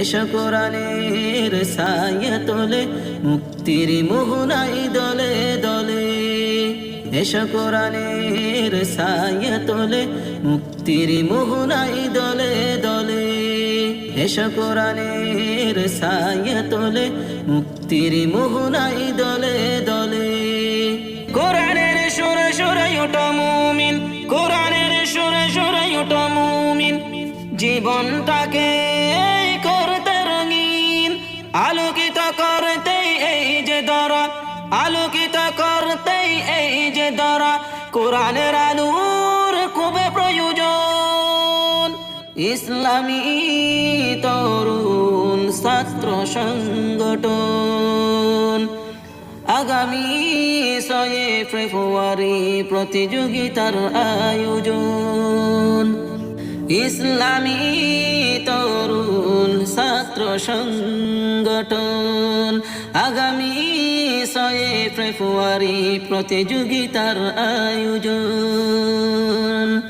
এসো কোরআনের সায়া তোলে, মুক্তির মোহনাই দলে দলে। এসো কোরআনের সায়া তোলে, মুক্তির মোহনাই দলে দলে। এসো কোরআনের সায়া তোলে, মুক্তির মোহনাই দলে দলে। কোরআনের সুরে সুরে ওটা মুমিন, কোরআনের সুরে সুরে ওটা মুমিন। জীবনটাকে আলোকিত করতে এই যে দরা আলোকিত করতে এই যে দরা কোরআনের আলোর খুবই প্রয়োজন। ইসলামী তরুণ ছাত্র সংগঠন, আগামী ছয়ে ফেব্রুয়ারি প্রতিযোগিতার আয়োজন। ইসলামী সংগঠন। আগামী ছয়ে ফেব্রুয়ারি প্রতিযোগিতার আয়োজন।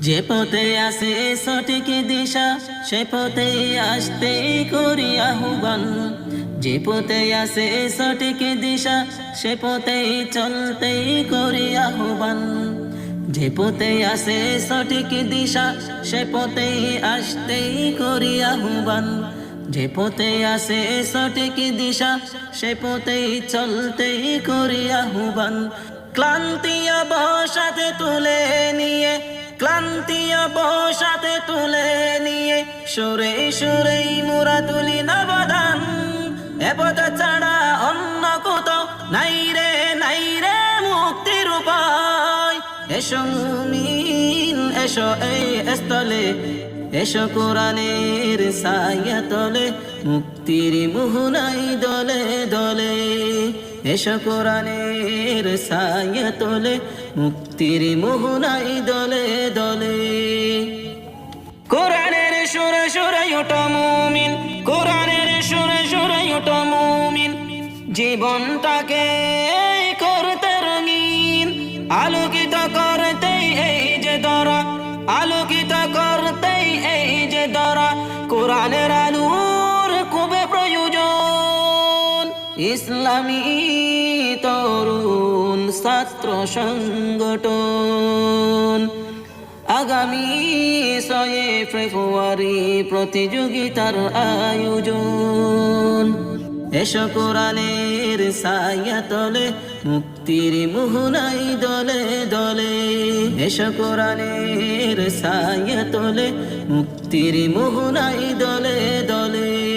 যে পথে আসে সঠিক দিশা, সে পথে আসতে করি আহ্বান। যে পথে আসে সঠিক দিশা, সে পথে চলতে করি আহ্বান। যে পথে আসে সঠিক দিশা, সে পথে আসতে করি আহ্বান। যে পথে আসে সঠিক দিশা, সে পথে চলতে করি আহ্বান। ক্লান্তি অবসাতে তুলে নিয়ে, ক্লান্তি অবসাতে তুলে নিয়ে, সুরে সুরেই মুরা তুলি নবদান। এপদ ছাড়া অন্য কোথাও নাই রে নাই রে মুক্তির উপায়। এসো মুমিন, এসো এই স্থলে। এসো কোরআনের সায়া তলে, মুক্তির মোহনাই দলে দলে। এসো কোরআনের সায়া তলে, মুক্তির মোহনাই দলে দলে। কোরআনের সুরে সুরে ওটা মুমিন, কোরআনের সুরে সুরে ওটা মুমিন। জীবনটাকে কোরআনের আলুর খুবই প্রয়োজন। ইসলামী তরুণ ছাত্র সংগঠন। আগামী ছয় ফেব্রুয়ারি প্রতিযোগিতার আয়োজন। এসো কোরআনের সায়া তলে, মুক্তির মোহনাই দলে দলে। এসো কোরআনের সায়া তলে, মুক্তির মোহনাই দলে দলে।